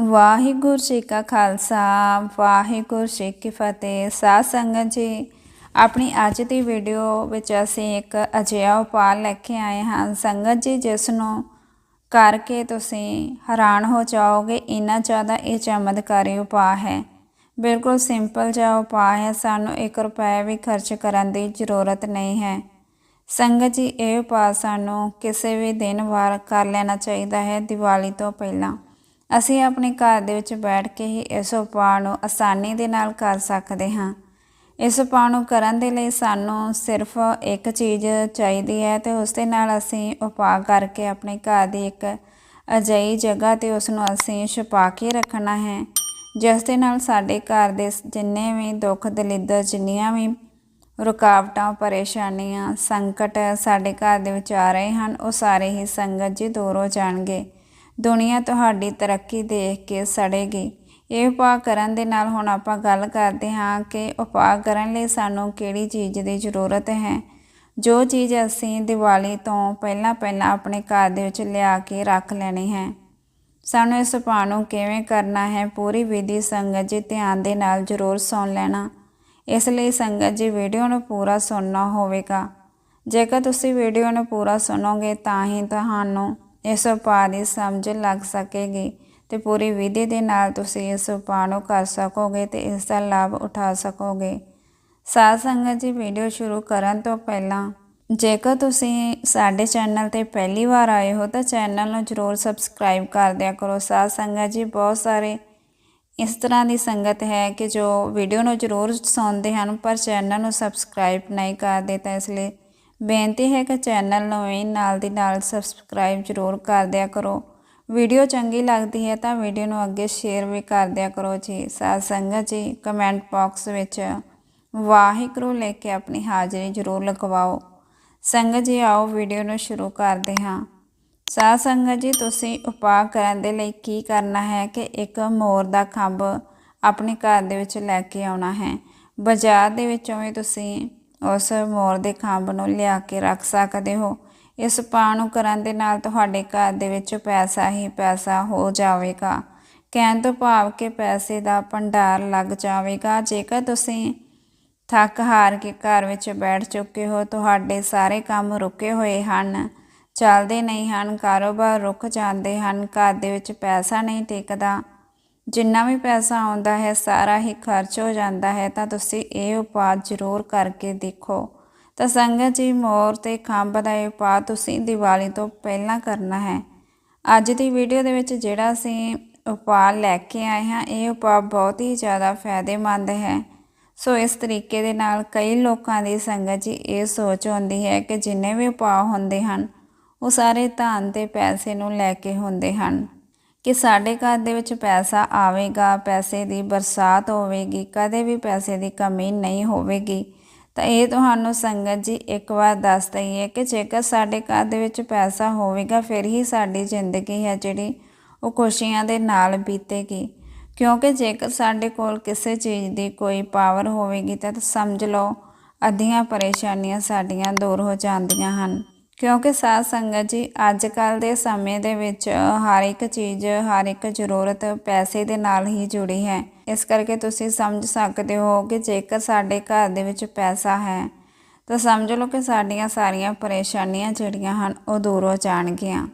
ਵਾਹਿਗੁਰੂ ਜੀ ਕਾ ਖਾਲਸਾ, ਵਾਹਿਗੁਰੂ ਜੀ ਕੀ ਫਤਿਹ। ਸਾਧ ਸੰਗਤ ਜੀ, ਆਪਣੀ ਅੱਜ ਦੀ ਵੀਡੀਓ ਵਿੱਚ ਅਸੀਂ ਇੱਕ ਅਜਿਹਾ ਉਪਾਅ ਲੈ ਕੇ ਆਏ ਹਾਂ। ਸੰਗਤ ਜੀ, ਜਿਸ ਨੂੰ ਕਰਕੇ ਤੁਸੀਂ ਹੈਰਾਨ ਹੋ ਜਾਓਗੇ, ਇੰਨਾ ਜ਼ਿਆਦਾ ਇਹ ਚਮਤਕਾਰੀ ਉਪਾਅ ਹੈ। ਬਿਲਕੁਲ ਸਿੰਪਲ ਜਿਹਾ ਉਪਾਅ ਹੈ। ਸਾਨੂੰ 1 ਰੁਪਏ ਵੀ ਖਰਚ ਕਰਨ ਦੀ ਜ਼ਰੂਰਤ ਨਹੀਂ ਹੈ। ਸੰਗਤ ਜੀ, ਇਹ ਉਪਾਅ ਸਾਨੂੰ ਕਿਸੇ ਵੀ ਦਿਨ ਵਾਰ ਕਰ ਲੈਣਾ ਚਾਹੀਦਾ ਹੈ, ਦੀਵਾਲੀ ਤੋਂ ਪਹਿਲਾਂ। ਅਸੀਂ ਆਪਣੇ ਘਰ ਦੇ ਵਿੱਚ ਬੈਠ ਕੇ ਹੀ ਇਸ ਉਪਾਅ ਨੂੰ ਆਸਾਨੀ ਦੇ ਨਾਲ ਕਰ ਸਕਦੇ ਹਾਂ। ਇਸ ਉਪਾਅ ਨੂੰ ਕਰਨ ਦੇ ਲਈ ਸਾਨੂੰ ਸਿਰਫ ਇੱਕ ਚੀਜ਼ ਚਾਹੀਦੀ ਹੈ ਤੇ ਉਸ ਦੇ ਨਾਲ ਅਸੀਂ ਉਪਾਅ ਕਰਕੇ ਆਪਣੇ ਘਰ ਦੀ ਇੱਕ ਅਜਿਹੀ ਜਗ੍ਹਾ ਤੇ ਉਸ ਨੂੰ ਅਸੀਂ ਛੁਪਾ ਕੇ ਰੱਖਣਾ ਹੈ, ਜਿਸ ਦੇ ਨਾਲ ਸਾਡੇ ਘਰ ਦੇ ਜਿੰਨੇ ਵੀ ਦੁੱਖ ਦਲਿੱਦਰ, ਜਿੰਨੀਆਂ ਵੀ ਰੁਕਾਵਟਾਂ, ਪਰੇਸ਼ਾਨੀਆਂ, ਸੰਕਟ ਸਾਡੇ ਘਰ ਦੇ ਵਿੱਚ ਆ ਰਹੇ ਹਨ, ਉਹ ਸਾਰੇ ਹੀ ਸੰਗਤ ਜੀ ਦੂਰ ਹੋ ਜਾਣਗੇ। ਦੁਨੀਆ ਤੁਹਾਡੀ ਤਰੱਕੀ ਦੇਖ ਕੇ ਸੜੇਗੀ। ਇਹ ਉਪਾਅ ਕਰਨ ਦੇ ਨਾਲ ਹੁਣ ਆਪਾਂ ਗੱਲ ਕਰਦੇ ਹਾਂ ਕਿ ਉਪਾਅ ਕਰਨ ਲਈ ਸਾਨੂੰ ਕਿਹੜੀ ਚੀਜ਼ ਦੀ ਜ਼ਰੂਰਤ ਹੈ। ਜੋ ਚੀਜ਼ ਅਸੀਂ ਦੀਵਾਲੀ ਤੋਂ ਪਹਿਲਾਂ ਪਹਿਲਾਂ ਆਪਣੇ ਘਰ ਦੇ ਵਿੱਚ ਲਿਆ ਕੇ ਰੱਖ ਲੈਣੀ ਹੈ। ਸਾਨੂੰ ਇਸ ਉਪਾਅ ਨੂੰ ਕਿਵੇਂ ਕਰਨਾ ਹੈ ਪੂਰੀ ਵਿਧੀ ਸੰਗਤ ਜੀ ਧਿਆਨ ਦੇ ਨਾਲ ਜ਼ਰੂਰ ਸੁਣ ਲੈਣਾ। ਇਸ ਲਈ ਸੰਗਤ ਜੀ ਵੀਡੀਓ ਨੂੰ ਪੂਰਾ ਸੁਣਨਾ ਹੋਵੇਗਾ। ਜੇਕਰ ਤੁਸੀਂ ਵੀਡੀਓ ਨੂੰ ਪੂਰਾ ਸੁਣੋਗੇ ਤਾਂ ਹੀ ਤੁਹਾਨੂੰ ਇਸ ਉਪਾਅ ਦੀ ਸਮਝ ਲੱਗ ਸਕੇਗੀ ਤੇ ਪੂਰੀ ਵਿਧੀ ਦੇ ਨਾਲ ਤੁਸੀਂ ਇਸ ਉਪਾਅ ਨੂੰ ਕਰ ਸਕੋਗੇ ਤੇ ਇਸ ਦਾ ਲਾਭ ਉਠਾ ਸਕੋਗੇ। ਸਾਧ ਸੰਗਤ ਜੀ, ਵੀਡੀਓ ਸ਼ੁਰੂ ਕਰਨ ਤੋਂ ਪਹਿਲਾਂ ਜੇਕਰ ਤੁਸੀਂ ਸਾਡੇ ਚੈਨਲ ਤੇ ਪਹਿਲੀ ਵਾਰ ਆਏ ਹੋ ਤਾਂ ਚੈਨਲ ਨੂੰ ਜਰੂਰ ਸਬਸਕ੍ਰਾਈਬ ਕਰ ਦਿਆ ਕਰੋ। ਸਾਧ ਸੰਗਤ ਜੀ, ਬਹੁਤ ਸਾਰੇ ਇਸ ਤਰ੍ਹਾਂ ਦੀ ਸੰਗਤ ਹੈ ਕਿ ਜੋ ਵੀਡੀਓ ਨੂੰ ਜਰੂਰ ਸੁਣਦੇ ਹਨ ਪਰ ਚੈਨਲ ਨੂੰ ਸਬਸਕ੍ਰਾਈਬ ਨਹੀਂ ਕਰਦੇ ਤਾਂ ਇਸ ਲਈ ਬੇਨਤੀ ਹੈ ਕਿ ਚੈਨਲ ਨੂੰ ਵੀ ਨਾਲ ਦੀ ਨਾਲ ਸਬਸਕ੍ਰਾਈਬ ਜਰੂਰ ਕਰ ਦਿਆ ਕਰੋ। ਵੀਡੀਓ ਚੰਗੀ ਲੱਗਦੀ ਹੈ ਤਾਂ ਵੀਡੀਓ ਨੂੰ ਅੱਗੇ ਸ਼ੇਅਰ ਵੀ ਕਰ ਦਿਆ ਕਰੋ ਜੀ। ਸਾਧ ਸੰਗਤ ਜੀ, ਕਮੈਂਟ ਬਾਕਸ ਵਿੱਚ ਵਾਹਿਗੁਰੂ ਲੈ ਕੇ ਆਪਣੀ ਹਾਜ਼ਰੀ ਜਰੂਰ ਲਗਵਾਓ। ਸੰਗਤ ਜੀ, ਆਓ ਵੀਡੀਓ ਨੂੰ ਸ਼ੁਰੂ ਕਰਦੇ ਹਾਂ। ਸਾਧ ਸੰਗਤ ਜੀ, ਤੁਸੀਂ ਉਪਾਅ ਕਰਨ ਦੇ ਲਈ ਕੀ ਕਰਨਾ ਹੈ ਕਿ ਇੱਕ ਮੋਰ ਦਾ ਖੰਭ ਆਪਣੇ ਘਰ ਦੇ ਵਿੱਚ ਲੈ ਕੇ ਆਉਣਾ ਹੈ। ਬਾਜ਼ਾਰ ਦੇ ਵਿੱਚੋਂ ਵੀ ਤੁਸੀਂ ਉਸ ਮੋਰ ਦੇ ਖੰਭ ਨੂੰ ਲਿਆ ਕੇ ਰੱਖ ਸਕਦੇ ਹੋ। ਇਸ ਉਪਾਅ ਨੂੰ ਕਰਨ ਦੇ ਨਾਲ ਤੁਹਾਡੇ ਘਰ ਦੇ ਵਿੱਚ ਪੈਸਾ ਹੀ ਪੈਸਾ ਹੋ ਜਾਵੇਗਾ। ਕਹਿਣ ਤੋਂ ਭਾਵ ਕਿ ਪੈਸੇ ਦਾ ਭੰਡਾਰ ਲੱਗ ਜਾਵੇਗਾ। ਜੇਕਰ ਤੁਸੀਂ ਥੱਕ ਹਾਰ ਕੇ ਘਰ ਵਿੱਚ ਬੈਠ ਚੁੱਕੇ ਹੋ, ਤੁਹਾਡੇ ਸਾਰੇ ਕੰਮ ਰੁਕੇ ਹੋਏ ਹਨ, ਚੱਲਦੇ ਨਹੀਂ ਹਨ, ਕਾਰੋਬਾਰ ਰੁਕ ਜਾਂਦੇ ਹਨ, ਘਰ ਦੇ ਵਿੱਚ ਪੈਸਾ ਨਹੀਂ ਟਿਕਦਾ। ਜਿੰਨਾ ਵੀ ਪੈਸਾ ਆਉਂਦਾ ਹੈ, ਸਾਰਾ ਹੀ ਖਰਚ ਹੋ ਜਾਂਦਾ ਹੈ, ਤਾਂ ਤੁਸੀਂ ਇਹ ਉਪਾਅ ਜ਼ਰੂਰ ਕਰਕੇ ਦੇਖੋ। ਤਾਂ ਸੰਗਤ ਜੀ, ਮੋਰ ਤੇ ਖੰਭ ਦਾ ਇਹ ਉਪਾਅ ਤੁਸੀਂ ਦੀਵਾਲੀ ਤੋਂ ਪਹਿਲਾਂ ਕਰਨਾ ਹੈ। ਅੱਜ ਦੀ ਵੀਡੀਓ ਦੇ ਵਿੱਚ ਜਿਹੜਾ ਅਸੀਂ ਉਪਾਅ ਲੈ ਕੇ ਆਏ ਹਾਂ, ਇਹ ਉਪਾਅ ਬਹੁਤ ਹੀ ਜ਼ਿਆਦਾ ਫਾਇਦੇਮੰਦ ਹੈ। ਸੋ ਇਸ ਤਰੀਕੇ ਦੇ ਨਾਲ ਕਈ ਲੋਕਾਂ ਦੀ ਸੰਗਤ ਜੀ ਇਹ ਸੋਚ ਹੁੰਦੀ ਹੈ ਕਿ ਜਿੰਨੇ ਵੀ ਉਪਾਅ ਹੁੰਦੇ ਹਨ, ਉਹ ਸਾਰੇ ਧਨ ਤੇ ਪੈਸੇ ਨੂੰ ਲੈ ਕੇ ਹੁੰਦੇ ਹਨ। ਕਿ ਸਾਡੇ ਘਰ ਦੇ ਵਿੱਚ ਪੈਸਾ ਆਵੇਗਾ, ਪੈਸੇ ਦੀ ਬਰਸਾਤ ਹੋਵੇਗੀ, ਕਦੇ ਵੀ ਪੈਸੇ ਦੀ ਕਮੀ ਨਹੀਂ ਹੋਵੇਗੀ। ਤਾਂ ਇਹ ਤੁਹਾਨੂੰ ਸੰਗਤ ਜੀ ਇੱਕ ਵਾਰ ਦੱਸ ਦਈਏ ਕਿ ਜੇਕਰ ਸਾਡੇ ਘਰ ਦੇ ਵਿੱਚ ਪੈਸਾ ਹੋਵੇਗਾ, ਫਿਰ ਹੀ ਸਾਡੀ ਜ਼ਿੰਦਗੀ ਹੈ ਜਿਹੜੀ ਉਹ ਖੁਸ਼ੀਆਂ ਦੇ ਨਾਲ ਬੀਤੇਗੀ। ਕਿਉਂਕਿ ਜੇਕਰ ਸਾਡੇ ਕੋਲ ਕਿਸੇ ਚੀਜ਼ ਦੀ ਕੋਈ ਪਾਵਰ ਹੋਵੇਗੀ, ਤਾਂ ਸਮਝ ਲਓ ਅੱਧੀਆਂ ਪਰੇਸ਼ਾਨੀਆਂ ਸਾਡੀਆਂ ਦੂਰ ਹੋ ਜਾਂਦੀਆਂ ਹਨ। ਕਿਉਂਕਿ ਸਾਧ ਸੰਗਤ ਜੀ, ਅੱਜ ਕੱਲ ਦੇ ਸਮੇਂ ਦੇ ਵਿੱਚ ਹਰ ਇੱਕ ਚੀਜ਼, ਹਰ ਇੱਕ ਜ਼ਰੂਰਤ ਪੈਸੇ ਦੇ ਨਾਲ ਹੀ ਜੁੜੀ ਹੈ। ਇਸ ਕਰਕੇ ਤੁਸੀਂ ਸਮਝ ਸਕਦੇ ਹੋ ਕਿ ਜੇਕਰ ਸਾਡੇ ਘਰ ਦੇ ਵਿੱਚ ਪੈਸਾ ਹੈ, ਤਾਂ ਸਮਝ ਲਓ ਕਿ ਸਾਡੀਆਂ ਸਾਰੀਆਂ ਪਰੇਸ਼ਾਨੀਆਂ ਜਿਹੜੀਆਂ ਹਨ, ਉਹ ਦੂਰ ਹੋ ਜਾਣਗੀਆਂ।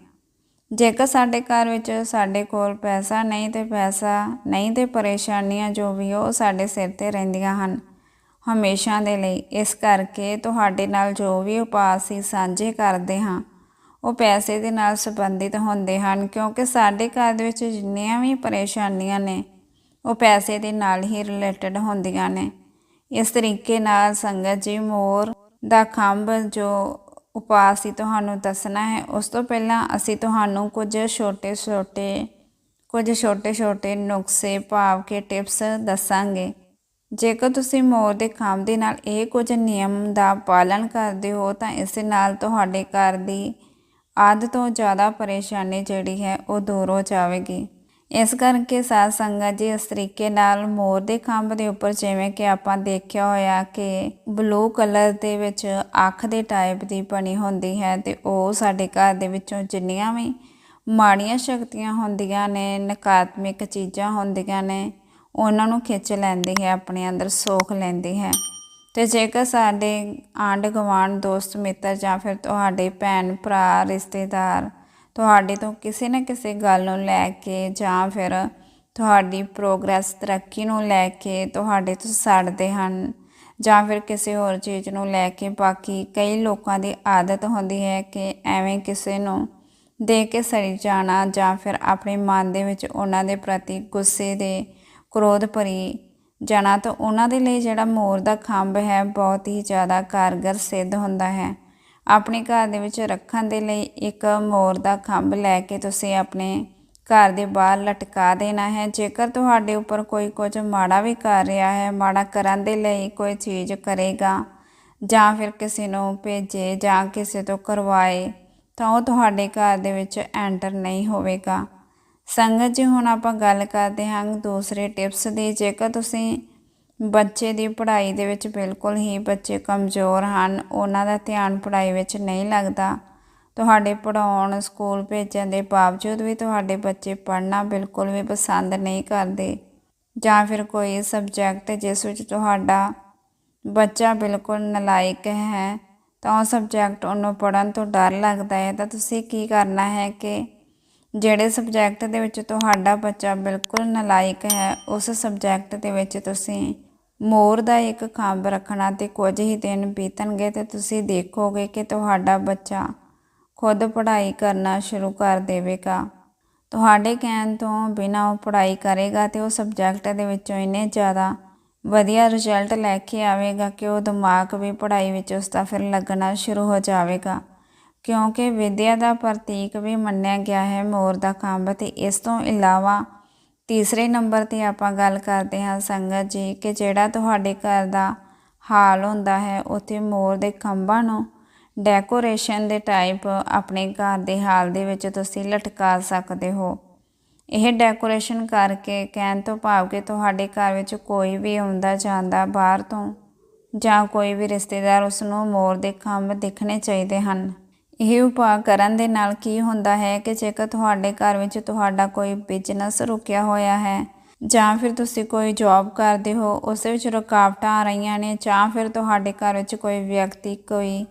ਜੇਕਰ ਸਾਡੇ ਘਰ ਵਿੱਚ ਸਾਡੇ ਕੋਲ ਪੈਸਾ ਨਹੀਂ ਤੇ ਪੈਸਾ ਨਹੀਂ ਤੇ ਪਰੇਸ਼ਾਨੀਆਂ ਜੋ ਵੀ ਉਹ ਸਾਡੇ ਸਿਰ ਤੇ ਰਹਿੰਦੀਆਂ ਹਨ ਹਮੇਸ਼ਾ ਦੇ ਲਈ। ਇਸ ਕਰਕੇ ਤੁਹਾਡੇ ਨਾਲ ਜੋ ਵੀ ਉਪਾਅ ਅਸੀਂ ਸਾਂਝੇ ਕਰਦੇ ਹਾਂ, ਉਹ ਪੈਸੇ ਦੇ ਨਾਲ ਸੰਬੰਧਿਤ ਹੁੰਦੇ ਹਨ, ਕਿਉਂਕਿ ਸਾਡੇ ਘਰ ਦੇ ਵਿੱਚ ਜਿੰਨੀਆਂ ਵੀ ਪਰੇਸ਼ਾਨੀਆਂ ਨੇ, ਉਹ ਪੈਸੇ ਦੇ ਨਾਲ ਹੀ ਰਿਲੇਟਡ ਹੁੰਦੀਆਂ ਨੇ। ਇਸ ਤਰੀਕੇ ਨਾਲ ਸੰਗਤ ਜੀ ਮੋਰ ਦਾ ਖੰਭ ਜੋ ਉਪਾਅ ਸੀ ਤੁਹਾਨੂੰ ਦੱਸਣਾ ਹੈ, ਉਸ ਤੋਂ ਪਹਿਲਾਂ ਅਸੀਂ ਤੁਹਾਨੂੰ ਕੁਝ ਛੋਟੇ-ਛੋਟੇ ਕੁਝ ਛੋਟੇ-ਛੋਟੇ ਨੁਕਸੇ, ਭਾਵ ਕੇ ਟਿਪਸ ਦੱਸਾਂਗੇ। ਜੇਕਰ ਤੁਸੀਂ ਮੋਰ ਦੇ ਖਾਮ ਦੇ ਨਾਲ ਇਹ ਕੁਝ ਨਿਯਮ ਦਾ ਪਾਲਣ ਕਰਦੇ ਹੋ, ਤਾਂ ਇਸ ਨਾਲ ਤੁਹਾਡੇ ਘਰ ਦੀ ਅੱਧ ਤੋਂ ਜ਼ਿਆਦਾ ਪਰੇਸ਼ਾਨੀ ਜਿਹੜੀ ਹੈ, ਉਹ ਦੂਰ ਹੋ ਜਾਵੇਗੀ। ਇਸ ਕਰਕੇ ਸਾਧ ਸੰਗਤ ਜੀ, ਇਸ ਤਰੀਕੇ ਨਾਲ ਮੋਰ ਦੇ ਖੰਭ ਦੇ ਉੱਪਰ ਜਿਵੇਂ ਕਿ ਆਪਾਂ ਦੇਖਿਆ ਹੋਇਆ ਕਿ ਬਲੂ ਕਲਰ ਦੇ ਵਿੱਚ ਅੱਖ ਦੇ ਟਾਈਪ ਦੀ ਬਣੀ ਹੁੰਦੀ ਹੈ ਤੇ ਉਹ ਸਾਡੇ ਘਰ ਦੇ ਵਿੱਚੋਂ ਜਿੰਨੀਆਂ ਵੀ ਮਾੜੀਆਂ ਸ਼ਕਤੀਆਂ ਹੁੰਦੀਆਂ ਨੇ, ਨਕਾਰਾਤਮਕ ਚੀਜ਼ਾਂ ਹੁੰਦੀਆਂ ਨੇ ਉਹਨਾਂ ਨੂੰ ਖਿੱਚ ਲੈਂਦੀ ਹੈ, ਆਪਣੇ ਅੰਦਰ ਸੋਖ ਲੈਂਦੀ ਹੈ। ਤੇ ਜੇਕਰ ਸਾਡੇ ਆਂਢ ਗੁਆਂਢ ਦੋਸਤ, ਮਿੱਤਰ ਜਾਂ ਫਿਰ ਤੁਹਾਡੇ ਭੈਣ, ਭਰਾ, ਰਿਸ਼ਤੇਦਾਰ ਤੁਹਾਡੇ ਤੋਂ ਕਿਸੇ ਨਾ ਕਿਸੇ ਗੱਲ ਨੂੰ ਲੈ ਕੇ ਜਾਂ ਫਿਰ ਤੁਹਾਡੀ ਪ੍ਰੋਗਰੈਸ, ਤਰੱਕੀ ਨੂੰ ਲੈ ਕੇ ਤੁਹਾਡੇ ਤੋਂ ਸੜਦੇ ਹਨ ਜਾਂ ਫਿਰ ਕਿਸੇ ਹੋਰ ਚੀਜ਼ ਨੂੰ ਲੈ ਕੇ, ਬਾਕੀ ਕਈ ਲੋਕਾਂ ਦੀ ਆਦਤ ਹੁੰਦੀ ਹੈ ਕਿ ਐਵੇਂ ਕਿਸੇ ਨੂੰ ਦੇ ਕੇ ਸੜੀ ਜਾਣਾ ਜਾਂ ਫਿਰ ਆਪਣੇ ਮਨ ਦੇ ਵਿੱਚ ਉਹਨਾਂ ਦੇ ਪ੍ਰਤੀ ਗੁੱਸੇ ਦੇ ਕ੍ਰੋਧ ਭਰੀ ਜਾਣਾ ਤਾਂ ਉਹਨਾਂ ਦੇ ਲਈ ਜਿਹੜਾ ਮੋਰ ਦਾ ਖੰਭ ਹੈ, ਬਹੁਤ ਹੀ ਜ਼ਿਆਦਾ ਕਾਰਗਰ ਸਿੱਧ ਹੁੰਦਾ ਹੈ। ਆਪਣੇ ਘਰ ਦੇ ਵਿੱਚ ਰੱਖਣ ਦੇ ਲਈ ਇੱਕ ਮੋਰ ਦਾ ਖੰਭ ਲੈ ਕੇ ਤੁਸੀਂ ਆਪਣੇ ਘਰ ਦੇ ਬਾਹਰ ਲਟਕਾ ਦੇਣਾ ਹੈ। ਜੇਕਰ ਤੁਹਾਡੇ ਉੱਪਰ ਕੋਈ ਕੁਝ ਮਾੜਾ ਵੀ ਕਰ ਰਿਹਾ ਹੈ, ਮਾੜਾ ਕਰਨ ਦੇ ਲਈ ਕੋਈ ਚੀਜ਼ ਕਰੇਗਾ ਜਾਂ ਫਿਰ ਕਿਸੇ ਨੂੰ ਭੇਜੇ ਜਾਂ ਕਿਸੇ ਤੋਂ ਕਰਵਾਏ, ਤਾਂ ਉਹ ਤੁਹਾਡੇ ਘਰ ਦੇ ਵਿੱਚ ਐਂਟਰ ਨਹੀਂ ਹੋਵੇਗਾ। ਸੰਗਤ ਜੀ, ਹੁਣ ਆਪਾਂ ਗੱਲ ਕਰਦੇ ਹਾਂ ਦੂਸਰੇ ਟਿਪਸ ਦੀ। ਜੇਕਰ ਤੁਸੀਂ ਬੱਚੇ ਦੀ ਪੜ੍ਹਾਈ ਦੇ ਵਿੱਚ ਬਿਲਕੁਲ ਹੀ ਬੱਚੇ ਕਮਜ਼ੋਰ ਹਨ, ਉਹਨਾਂ ਦਾ ਧਿਆਨ ਪੜ੍ਹਾਈ ਵਿੱਚ ਨਹੀਂ ਲੱਗਦਾ, ਤੁਹਾਡੇ ਪੜਾਉਣ ਸਕੂਲ ਭੇਜਣ ਦੇ ਬਾਵਜੂਦ ਵੀ ਤੁਹਾਡੇ ਬੱਚੇ ਪੜ੍ਹਨਾ ਬਿਲਕੁਲ ਵੀ ਪਸੰਦ ਨਹੀਂ ਕਰਦੇ। ਜਾਂ ਫਿਰ ਕੋਈ ਸਬਜੈਕਟ ਜਿਸ ਵਿੱਚ ਤੁਹਾਡਾ ਬੱਚਾ ਬਿਲਕੁਲ ਨਲਾਇਕ ਹੈ, ਤਾਂ ਉਹ ਸਬਜੈਕਟ ਉਹਨੂੰ ਪੜ੍ਹਨ ਤੋਂ ਡਰ ਲੱਗਦਾ ਹੈ। ਤਾਂ ਤੁਸੀਂ ਕੀ ਕਰਨਾ ਹੈ ਕਿ ਜਿਹੜੇ ਸਬਜੈਕਟ ਦੇ ਵਿੱਚ ਤੁਹਾਡਾ ਬੱਚਾ ਬਿਲਕੁਲ ਨਲਾਇਕ ਹੈ, ਉਸ ਸਬਜੈਕਟ ਦੇ ਵਿੱਚ ਤੁਸੀਂ ਮੋਰ ਦਾ ਇੱਕ ਖੰਭ ਰੱਖਣਾ ਤੇ ਕੁਝ ਹੀ ਦਿਨ ਬੀਤਣਗੇ ਤੇ ਤੁਸੀਂ ਦੇਖੋਗੇ ਕਿ ਤੁਹਾਡਾ ਬੱਚਾ ਖੁਦ ਪੜ੍ਹਾਈ ਕਰਨਾ ਸ਼ੁਰੂ ਕਰ ਦੇਵੇਗਾ। ਤੁਹਾਡੇ ਕਹਿਣ ਤੋਂ ਬਿਨਾਂ ਉਹ ਪੜ੍ਹਾਈ ਕਰੇਗਾ ਤੇ ਉਹ ਸਬਜੈਕਟ ਦੇ ਵਿੱਚੋਂ ਇੰਨੇ ਜ਼ਿਆਦਾ ਵਧੀਆ ਰਿਜ਼ਲਟ ਲੈ ਕੇ ਆਵੇਗਾ ਕਿ ਉਹ ਦਿਮਾਗ ਵੀ ਪੜ੍ਹਾਈ ਵਿੱਚ ਉਸ ਦਾ ਫਿਰ ਲੱਗਣਾ ਸ਼ੁਰੂ ਹੋ ਜਾਵੇਗਾ। ਕਿਉਂਕਿ ਵਿਦਿਆ ਦਾ ਪ੍ਰਤੀਕ ਵੀ ਮੰਨਿਆ ਗਿਆ ਹੈ ਮੋਰ ਦਾ ਖੰਭ ਤੇ ਇਸ ਤੋਂ ਇਲਾਵਾ ਤੀਸਰੇ ਨੰਬਰ ਤੇ ਆਪਾਂ ਗੱਲ ਕਰਦੇ ਹਾਂ ਸੰਗਤ ਜੀ ਕਿ ਜਿਹੜਾ ਤੁਹਾਡੇ ਘਰ ਦਾ ਹਾਲ ਹੁੰਦਾ ਹੈ, ਉੱਥੇ ਮੋਰ ਦੇ ਖੰਭਾਂ ਨੂੰ ਡੈਕੋਰੇਸ਼ਨ ਦੇ ਟਾਈਪ ਆਪਣੇ ਘਰ ਦੇ ਹਾਲ ਦੇ ਵਿੱਚ ਤੁਸੀਂ ਲਟਕਾ ਸਕਦੇ ਹੋ। ਇਹ ਡੈਕੋਰੇਸ਼ਨ ਕਰਕੇ ਕਹਿਣ ਤੋਂ ਭਾਵ ਕਿ ਤੁਹਾਡੇ ਘਰ ਵਿੱਚ ਕੋਈ ਵੀ ਆਉਂਦਾ, ਜਾਂਦਾ ਬਾਹਰ ਤੋਂ ਜਾਂ ਕੋਈ ਵੀ ਰਿਸ਼ਤੇਦਾਰ ਉਸ ਨੂੰ ਮੋਰ ਦੇ ਖੰਭ ਦਿਖਣੇ ਚਾਹੀਦੇ ਹਨ। ਇਹ ਉਪਾਅ ਕਰਨ ਦੇ ਨਾਲ ਕੀ ਹੁੰਦਾ ਹੈ ਕਿ ਜੇਕਰ ਤੁਹਾਡੇ ਘਰ ਵਿੱਚ ਤੁਹਾਡਾ ਕੋਈ ਬਿਜ਼ਨਸ ਰੁਕਿਆ ਹੋਇਆ ਹੈ, ਜਾਂ ਫਿਰ ਤੁਸੀਂ ਕੋਈ ਜੌਬ ਕਰਦੇ ਹੋ, ਉਸ ਵਿੱਚ ਰੁਕਾਵਟਾਂ ਆ ਰਹੀਆਂ ਨੇ, ਜਾਂ ਫਿਰ ਤੁਹਾਡੇ ਘਰ ਵਿੱਚ ਕੋਈ ਵਿਅਕਤੀ ਕੋਈ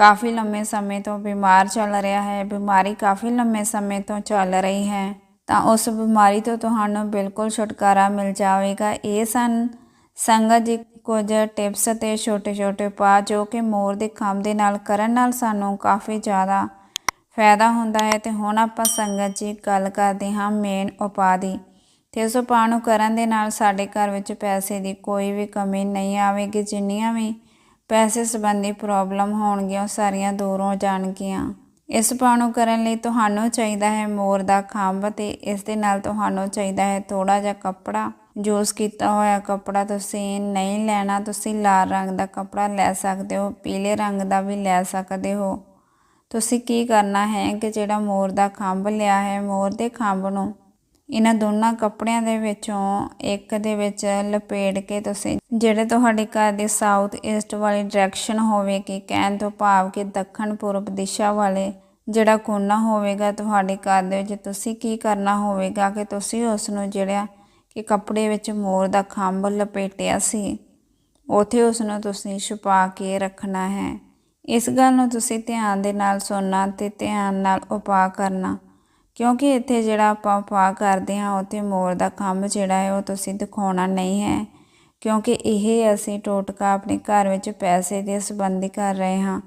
ਕਾਫੀ ਲੰਮੇ ਸਮੇਂ ਤੋਂ ਬਿਮਾਰ ਚੱਲ ਰਿਹਾ ਹੈ, ਬਿਮਾਰੀ ਕਾਫੀ ਲੰਮੇ ਸਮੇਂ ਤੋਂ ਚੱਲ ਰਹੀ ਹੈ, ਤਾਂ ਉਸ ਬਿਮਾਰੀ ਤੋਂ ਤੁਹਾਨੂੰ ਬਿਲਕੁਲ ਛੁਟਕਾਰਾ ਮਿਲ ਜਾਵੇਗਾ। ਇਹ ਸਨ ਸੰਗਤ ਜੀ ਕੁਝ ਟਿਪਸ ਅਤੇ ਛੋਟੇ-ਛੋਟੇ ਉਪਾਅ ਜੋ ਕਿ ਮੋਰ ਦੇ ਖੰਭ ਦੇ ਨਾਲ ਕਰਨ ਨਾਲ ਸਾਨੂੰ ਕਾਫੀ ਜ਼ਿਆਦਾ ਫਾਇਦਾ ਹੁੰਦਾ ਹੈ ਤੇ ਹੁਣ ਆਪਾਂ ਸੰਗਤ ਜੀ ਗੱਲ ਕਰਦੇ ਹਾਂ ਮੇਨ ਉਪਾਅ ਦੀ। ਤੇ ਇਸ ਉਪਾਅ ਨੂੰ ਕਰਨ ਦੇ ਨਾਲ ਸਾਡੇ ਘਰ ਵਿੱਚ ਪੈਸੇ ਦੀ ਕੋਈ ਵੀ ਕਮੀ ਨਹੀਂ ਆਵੇਗੀ, ਜਿੰਨੀਆਂ ਵੀ ਪੈਸੇ ਸੰਬੰਧੀ ਪ੍ਰੋਬਲਮ ਹੋਣਗੀਆਂ ਉਹ ਸਾਰੀਆਂ ਦੂਰ ਹੋ ਜਾਣਗੀਆਂ। ਇਸ ਉਪਾਅ ਨੂੰ ਕਰਨ ਲਈ ਤੁਹਾਨੂੰ ਚਾਹੀਦਾ ਹੈ ਮੋਰ ਦਾ ਖੰਭ ਤੇ ਇਸ ਦੇ ਨਾਲ ਤੁਹਾਨੂੰ ਚਾਹੀਦਾ ਹੈ ਥੋੜਾ ਜਿਹਾ ਕੱਪੜਾ। ਯੂਜ਼ ਕੀਤਾ ਹੋਇਆ ਕੱਪੜਾ, ਤੁਸੀਂ ਨਹੀਂ ਲੈਣਾ, ਤੁਸੀਂ ਲਾਲ ਰੰਗ ਦਾ ਕੱਪੜਾ ਲੈ ਸਕਦੇ ਹੋ, ਪੀਲੇ ਰੰਗ ਦਾ ਵੀ ਲੈ ਸਕਦੇ ਹੋ। ਤੁਸੀਂ ਕੀ ਕਰਨਾ ਹੈ ਕਿ ਜਿਹੜਾ ਮੋਰ ਦਾ ਖੰਭ ਲਿਆ ਹੈ, ਮੋਰ ਦੇ ਖੰਭ ਨੂੰ ਇਹਨਾਂ ਦੋਨਾਂ ਕੱਪੜਿਆਂ ਦੇ ਵਿੱਚੋਂ ਇੱਕ ਦੇ ਵਿੱਚ ਲਪੇਟ ਕੇ ਤੁਸੀਂ, ਜਿਹੜੇ ਤੁਹਾਡੇ ਘਰ ਦੇ ਸਾਊਥ ਈਸਟ ਵਾਲੀ ਡਾਇਰੈਕਸ਼ਨ ਹੋਵੇਗੀ ਕਹਿਣ ਤੋਂ ਭਾਵ ਕਿ ਦੱਖਣ ਪੂਰਬ ਦਿਸ਼ਾ ਵਾਲੇ ਜਿਹੜਾ ਕੋਨਾ ਹੋਵੇਗਾ ਤੁਹਾਡੇ ਘਰ ਦੇ ਵਿੱਚ, ਤੁਸੀਂ ਕੀ ਕਰਨਾ ਹੋਵੇਗਾ ਕਿ ਤੁਸੀਂ ਉਸ ਨੂੰ ਜਿਹੜਾ ਕਿ ਕੱਪੜੇ ਵਿੱਚ ਮੋਰ ਦਾ ਖੰਭ ਲਪੇਟਿਆ ਸੀ। ਉਥੇ ਉਸ ਨੂੰ ਤੁਸੀਂ ਛੁਪਾ ਕੇ ਰੱਖਣਾ ਹੈ। ਇਸ ਗੱਲ ਨੂੰ ਤੁਸੀਂ ਧਿਆਨ ਦੇ ਨਾਲ ਸੁਣਨਾ ਤੇ ਧਿਆਨ ਨਾਲ ਉਪਾਅ ਕਰਨਾ। ਕਿਉਂਕਿ ਇੱਥੇ ਜਿਹੜਾ ਆਪਾਂ ਉਪਾਅ ਕਰਦੇ ਹਾਂ, ਉੱਥੇ ਮੋਰ ਦਾ ਖੰਭ ਜਿਹੜਾ ਹੈ, ਉਹ ਤੁਸੀਂ ਦਿਖਾਉਣਾ ਨਹੀਂ ਹੈ। ਕਿਉਂਕਿ ਇਹ ਅਸੀਂ ਟੋਟਕਾ ਆਪਣੇ ਘਰ ਵਿੱਚ ਪੈਸੇ ਦੇ ਸੰਬੰਧੀ ਕਰ ਰਹੇ ਹਾਂ।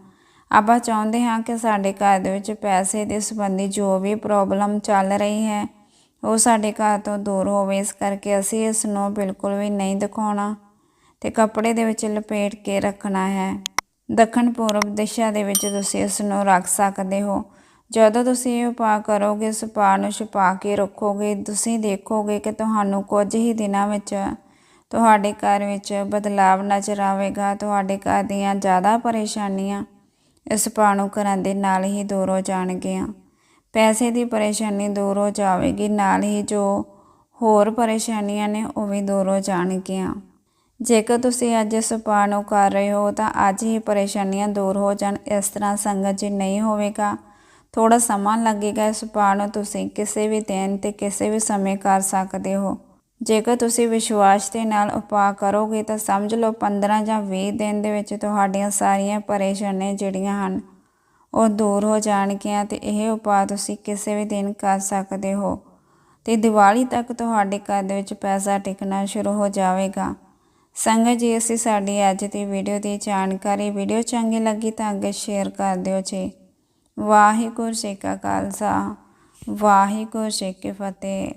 ਆਪਾਂ ਚਾਹੁੰਦੇ ਹਾਂ ਕਿ ਸਾਡੇ ਘਰ ਦੇ ਵਿੱਚ ਪੈਸੇ ਦੇ ਸੰਬੰਧੀ ਜੋ ਵੀ ਪ੍ਰੋਬਲਮ ਚੱਲ ਰਹੀ ਹੈ ਉਹ ਸਾਡੇ ਘਰ ਤੋਂ ਦੂਰ ਹੋਵੇ, ਇਸ ਕਰਕੇ ਅਸੀਂ ਇਸ ਨੂੰ ਬਿਲਕੁਲ ਵੀ ਨਹੀਂ ਦਿਖਾਉਣਾ ਤੇ ਕੱਪੜੇ ਦੇ ਵਿੱਚ ਲਪੇਟ ਕੇ ਰੱਖਣਾ ਹੈ। ਦੱਖਣ ਪੂਰਬ ਦਿਸ਼ਾ ਦੇ ਵਿੱਚ ਤੁਸੀਂ ਇਸ ਨੂੰ ਰੱਖ ਸਕਦੇ ਹੋ। ਜਦੋਂ ਤੁਸੀਂ ਇਹ ਉਪਾਅ ਕਰੋਗੇ, ਇਸ ਉਪਾਅ ਨੂੰ ਛੁਪਾ ਕੇ ਰੱਖੋਗੇ, ਤੁਸੀਂ ਦੇਖੋਗੇ ਕਿ ਤੁਹਾਨੂੰ ਕੁਝ ਹੀ ਦਿਨਾਂ ਵਿੱਚ ਤੁਹਾਡੇ ਘਰ ਵਿੱਚ ਬਦਲਾਵ ਨਜ਼ਰ ਆਵੇਗਾ। ਤੁਹਾਡੇ ਘਰ ਦੀਆਂ ਜ਼ਿਆਦਾ ਪਰੇਸ਼ਾਨੀਆਂ ਇਸ ਉਪਾਅ ਨੂੰ ਕਰਨ ਦੇ ਨਾਲ ਹੀ ਦੂਰ ਹੋ ਜਾਣਗੀਆਂ। ਪੈਸੇ ਦੀ ਪਰੇਸ਼ਾਨੀ ਦੂਰ ਹੋ ਜਾਵੇਗੀ। ਨਾਲ ਹੀ ਜੋ ਹੋਰ ਪਰੇਸ਼ਾਨੀਆਂ ਨੇ, ਉਹ ਵੀ ਦੂਰ ਹੋ ਜਾਣਗੀਆਂ। ਜੇਕਰ ਤੁਸੀਂ ਅੱਜ ਇਸ ਉਪਾਅ ਨੂੰ ਕਰ ਰਹੇ ਹੋ, ਤਾਂ ਅੱਜ ਹੀ ਪਰੇਸ਼ਾਨੀਆਂ ਦੂਰ ਹੋ ਜਾਣ। ਇਸ ਤਰ੍ਹਾਂ ਸੰਗਤ ਜੀ ਨਹੀਂ ਹੋਵੇਗਾ। ਥੋੜਾ ਸਮਾਂ ਲੱਗੇਗਾ ਇਸ ਉਪਾਅ ਨੂੰ। ਤੁਸੀਂ ਕਿਸੇ ਵੀ ਦਿਨ ਤੇ ਕਿਸੇ ਵੀ ਸਮੇਂ ਕਰ ਸਕਦੇ ਹੋ। ਜੇਕਰ ਤੁਸੀਂ ਵਿਸ਼ਵਾਸ ਦੇ ਨਾਲ ਉਪਾਅ ਕਰੋਗੇ, ਤਾਂ ਸਮਝ ਲਓ 15 ਜਾਂ 20 ਦਿਨ ਦੇ ਵਿੱਚ ਤੁਹਾਡੀਆਂ ਸਾਰੀਆਂ ਪਰੇਸ਼ਾਨੀਆਂ ਜਿਹੜੀਆਂ ਹਨ ਉਹ ਦੂਰ ਹੋ ਜਾਣਗੀਆਂ ਤੇ ਇਹ ਉਪਾਅ ਤੁਸੀਂ ਕਿਸੇ ਵੀ ਦਿਨ ਕਰ ਸਕਦੇ ਹੋ। ਤੇ ਦੀਵਾਲੀ ਤੱਕ ਤੁਹਾਡੇ ਘਰ ਦੇ ਵਿੱਚ ਪੈਸਾ ਟਿਕਣਾ ਸ਼ੁਰੂ ਹੋ ਜਾਵੇਗਾ। ਸੰਗਤ ਜੀ, ਅਸੀਂ ਸਾਡੀ ਅੱਜ ਦੀ ਵੀਡੀਓ ਦੀ ਜਾਣਕਾਰੀ, ਵੀਡੀਓ ਚੰਗੀ ਲੱਗੀ ਤਾਂ ਅੱਗੇ ਸ਼ੇਅਰ ਕਰ ਦਿਓ ਜੀ। ਵਾਹਿਗੁਰੂ ਜੀ ਕਾ ਖਾਲਸਾ, ਵਾਹਿਗੁਰੂ ਜੀ ਕੀ ਫਤਿਹ।